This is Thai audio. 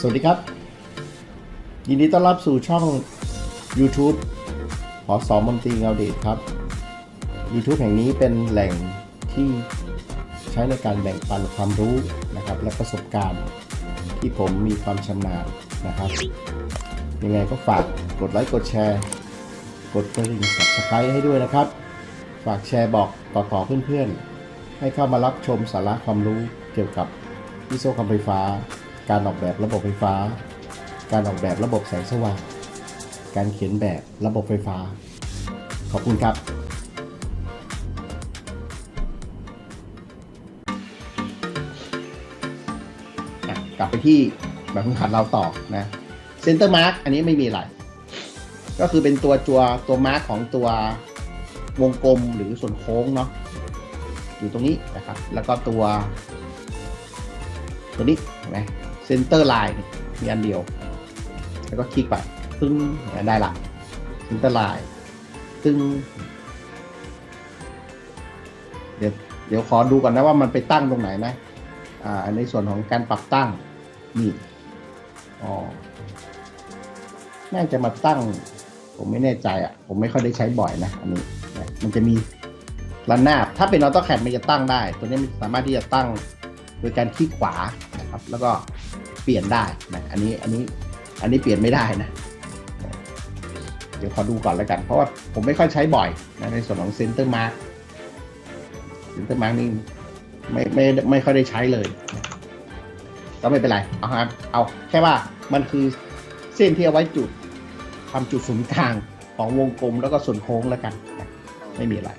สวัสดีครับ ยินดีต้อนรับสู่ช่อง YouTube หอสอมนตรีเงาเดชครับ YouTube แห่งนี้เป็นแหล่งที่ใช้ในการแบ่งปันความรู้นะครับ และประสบการณ์ที่ผมมีความชำนาญนะครับ ยังไงก็ฝากกดไลค์กดแชร์ กดกระดิ่ง subscribe ให้ด้วยนะครับ ฝากแชร์บอกต่อๆเพื่อนๆ ให้เข้ามารับชมสาระความรู้เกี่ยวกับวิศวกรรมไฟฟ้า การออกแบบระบบไฟฟ้า การออกแบบระบบแสงสว่าง การเขียนแบบระบบไฟฟ้า ขอบคุณครับกลับไปที่แบบพื้นฐานเราต่อนะเซนเตอร์มาร์กอันนี้ไม่มีอะไร ก็คือเป็นตัวตัวตัวมาร์กของตัววงกลมหรือส่วนโค้งเนาะอยู่ตรงนี้นะครับ แล้วก็ตัว ตัวนี้เห็นไหม เซนเตอร์ไลน์มีอันเดียว แล้วก็คลิกไปตึ้งได้ละเซนเตอร์ไลน์ตึ้งเดี๋ยวเดี๋ยวขอดูก่อนนะว่ามันไปตั้งตรงไหนนะ อ่า ในส่วนของการปรับตั้งนี่อ๋อน่าจะมาตั้ง ผมไม่แน่ใจอะ ผมไม่ค่อยได้ใช้บ่อยนะ อันนี้ มันจะมีระนาบ ถ้าเป็นออโต้แคดมันจะตั้งได้ ตัวนี้มันสามารถที่จะตั้งโดยการคลิกขวานะครับ แล้วก็ เปลี่ยนได้นะอันนี้อันนี้อันนี้เปลี่ยนไม่ได้นะ เดี๋ยวขอดูก่อนแล้วกัน เพราะว่าผมไม่ค่อยใช้บ่อยนะในส่วนของเซนเตอร์มาร์เซนเตอร์มาร์นี่ไม่ไม่ไม่ค่อยได้ใช้เลย ก็ไม่เป็นไร เอาครับเอาแค่ว่ามันคือเส้นที่เอาไว้จุดทำจุดศูนย์กลางของวงกลมแล้วก็ส่วนโค้งแล้วกัน ไม่มีอะไร